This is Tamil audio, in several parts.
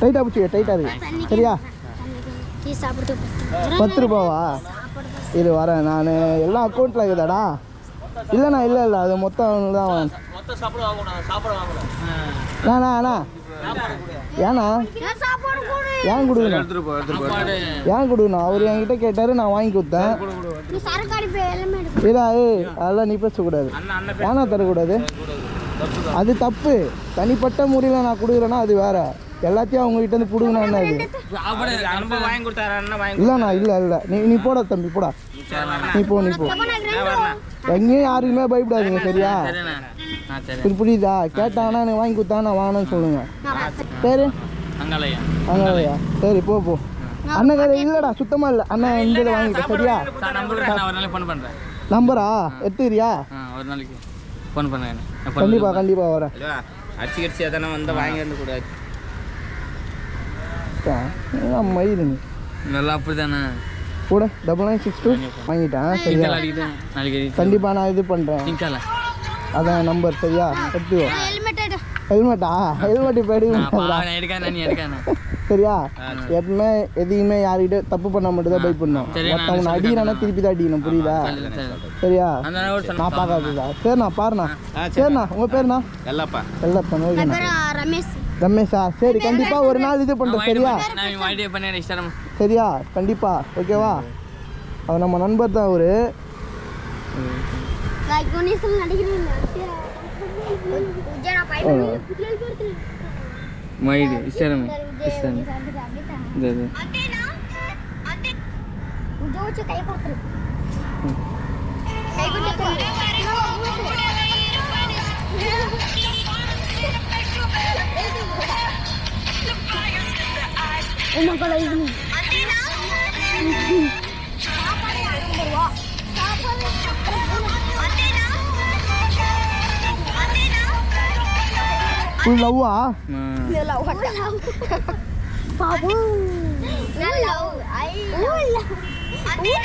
டைட்டாக பிடிச்சி டைட்டாக இருக்கு சரியா? பத்து ரூபாவா? இது வரேன். நான் எல்லாம் அக்கௌண்ட்டில் இருக்குதாடா? இல்லைண்ணா இல்லை இல்லை. அது மொத்தம் தான் அண்ணா ஏண்ணா? ஏன் கொடுக்கணும்? ஏன் கொடுக்கணும்? அவர் என்கிட்ட கேட்டார் நான் வாங்கி கொடுத்தேன். ஏய் அதெல்லாம் நீ பேசக்கூடாது. ஏன்னா தரக்கூடாது? அது தப்பு. தனிப்பட்ட முறையில் நான் கொடுக்குறேன்னா அது வேற. எல்லாத்தையும் அவங்க கிட்ட இருந்து பிடுங்கினா வாங்கி இல்லைண்ணா இல்லை இல்லை நீ நீ போடா தம்பி போடா. நீ போ நீ போ. எங்கேயும் யாருக்குமே பயப்படாதீங்க சரியா? சரி புரி- புரியுதா? கேட்டாங்கன்னா எனக்கு வாங்கி கொடுத்தா நான் வாங்கினேன்னு சொல்லுங்க. பேரு? அங்காலையா? சரி போ போ. அண்ணன் கடை இல்லைடா சுத்தமாக இல்லை. அண்ணன் இந்த இதை வாங்கிட்டேன் சரியா? சார் நம்பர் நான் ஒரு நாளைக்கு ஃபோன் பண்ணுறேன் நம்பரா? எடுத்துக்கிறியா? ஆ ஒரு நாளைக்கு ஃபோன் பண்ணுறேன் கண்டிப்பாக கண்டிப்பாக வரேன். அரிசி கரிசி எதனா வந்து வாங்கி வந்து கூட. ஏன் மயில் நீ நல்லா அப்படி தானே கூட டபுள் நைன் சிக்ஸ் டூ வாங்கிட்டேன் சரியா. கண்டிப்பாக நான் இது பண்ணுறேன் அதான் நம்பர் சரியா? எடுத்துக்கோ. ஹெல்மெட் எடு. ஹெல்மெட்டா ஹெல்மெட் இப்போ சரியா? எப்பவுமே எதையுமே யார்கிட்ட தப்பு பண்ண மட்டும் தான் பை பண்ணும் சரி, நான் ஒருத்தவங்க அடிக்கிறானா திருப்பி தான் அடிக்கணும் புரியுதா? சரியா? நான் பார்க்காததா? சரிண்ணா பாருண்ணா. சரிண்ணா உங்கள் பேருண்ணா? எல்லாப்பா. ரமேஷ். ரமேஷா? சரி கண்டிப்பாக ஒரு நாள் இது பண்ணுறேன் சரியா? சரியா? கண்டிப்பாக ஓகேவா? அவர் நம்ம நண்பர் தான் அவரு. நடிக்கிறேன் మైడి ఇస్తాను ఇస్తాను అదే Oh my god, I even Babu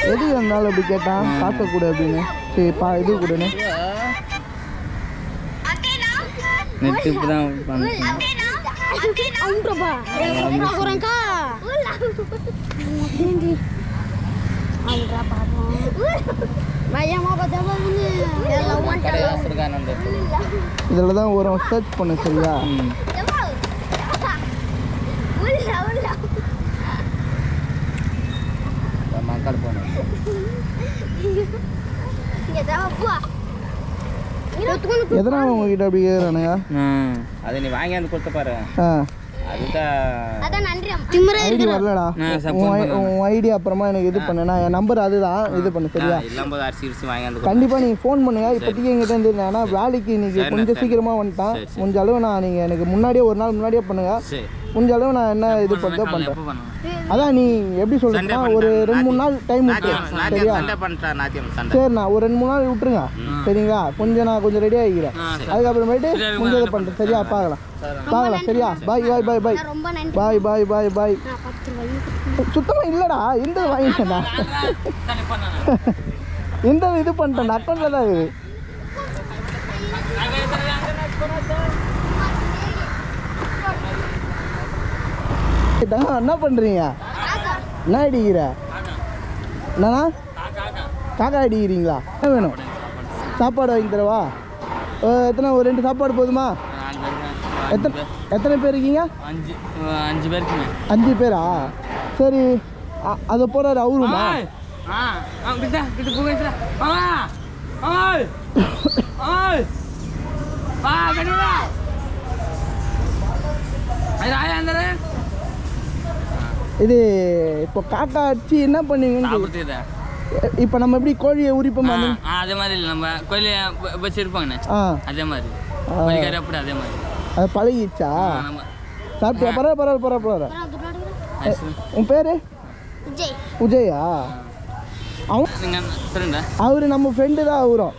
எதுக்கு இருந்தாலும் அப்படி கேட்டான் காசை கூட அப்படின்னு சரி பா இது கொடுன்னு நெட் இப்போ தான் பண்ணுறேன் అవునరా అవునరా బాబు భయ్యమ్మ పెద్ద கடை வச்சிருக்கான் அந்த இதில் தான் வரும் சர்ச் பண்ணு சரியா ம் மக்கள் போனோம் எதனா உங்ககிட்ட அப்படி கேட்குறானுங்க அதை நீ வாங்கி வந்து கொடுத்த பாரு ஆ அதுதான். அதான் நன்றி திமுறை ஐடி வரலடா. நான் support உன் ஐ- பண்ணேன். உன் ஐடி அப்புறமா எனக்கு இது பண்ணு. நான் என் நம்பர் அதுதான் இது பண்ணு சரியா? நீங்கள் ஃபோன் பண்ணுங்க. இப்போதைக்கு எங்கிட்ட இருந்து ஏன்னா வேலைக்கு இன்னைக்கு கொஞ்சம் சீக்கிரமாக வந்துட்டான். முடிஞ்ச அளவு நான் நீங்கள் எனக்கு முன்னாடியே ஒரு நாள் முன்னாடியே பண்ணுங்க. சரி. முடிஞ்ச அளவு நான் என்ன இது பண்ணுறதோ பண்ணுறேன் அதான் நீ எப்படி சொல்றேன்னா ஒரு ரெண்டு மூணு நாள் டைம் விட்டு சரியா சரிண்ணா ஒரு ரெண்டு மூணு நாள் விட்டுருங்க சரிங்களா கொஞ்சம் நான் கொஞ்சம் ரெடி ஆகிக்கிறேன். அதுக்கப்புறமேட்டு முடிஞ்சதை பண்ணுறேன் சரியா பார்க்கலாம் பார்க்கலாம் சரியா பாய் பாய் பாய் பாய் ரொம்ப நன்றி பாய் பாய் பாய் பாய் சுத்தமாக இல்லைடா இந்த வாங்கிட்டேன்டா இந்த இது பண்ணிட்டேன் அக்கௌண்ட்டில் தான் இருக்குது தங்க, என்ன பண்ணுறீங்க என்ன அடிக்கிற. என்னண்ணா? காக்கா அடிக்கிறீங்களா? என்ன வேணும்? சாப்பாடு வாங்கி தரவா? எத்தனை ஒரு ரெண்டு சாப்பாடு போதுமா? எத்தனை எத்தனை பேர் இருக்கீங்க? அஞ்சு அஞ்சு பேருக்குமே அஞ்சு பேரா? சரி அதை போகிறாரு அவருமா ஆ ஆ கிட்ட கிட்ட போக ஆ ஆ ஆ வா கடிடா ஐயா ஐயா அந்த இது இப்போ காக்கா அடிச்சு என்ன. சாப்பிடுதா இப்போ நம்ம எப்படி கோழியை உரிப்போம் அதே மாதிரி இல்லை. நம்ம கோயில வச்சிருப்பாங்கண்ணே ஆ. அதே மாதிரி. அப்படி அதே மாதிரி. அது பழகிடுச்சா? சாப்பிட்டியா? பரவாயில்ல பரவாயில்ல பரவாயில்ல பரவாயில்ல. உன் பேர்? உஜயா அவர் நம்ம ஃப்ரெண்டு தான் அவரும்.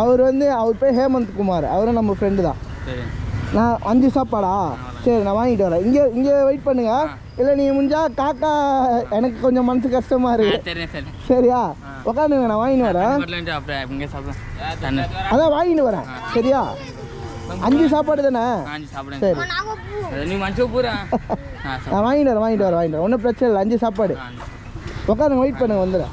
அவர் வந்து அவர் பேர் ஹேமந்த் குமார். அவரும் நம்ம ஃப்ரெண்டு தான். சரி. நான் அஞ்சு சாப்பாடா? சரி நான் வாங்கிட்டு வரேன். இங்கே இங்கே வெயிட் பண்ணுங்க. இல்லை நீங்கள் முடிஞ்சா காக்கா எனக்கு கொஞ்சம் மனசு கஷ்டமா ஆ, இருக்கு சரியா? உக்காந்துங்க நான் வாங்கிட்டு வரேன். அதான் வாங்கிட்டு வரேன். சரியா? அஞ்சு சாப்பாடு தானே? சரி. நாங்கள் பூ. அது நீ மனுஷன் பூரா? ஆ நான் வாங்கிட்டு வரேன் வாங்கிட்டு வரேன் வாங்கிட்டு வரேன். ஒன்றும் பிரச்சனை இல்லை அஞ்சு சாப்பாடு. உட்காருங்க வெயிட் பண்ணுங்க வந்துடுறேன்.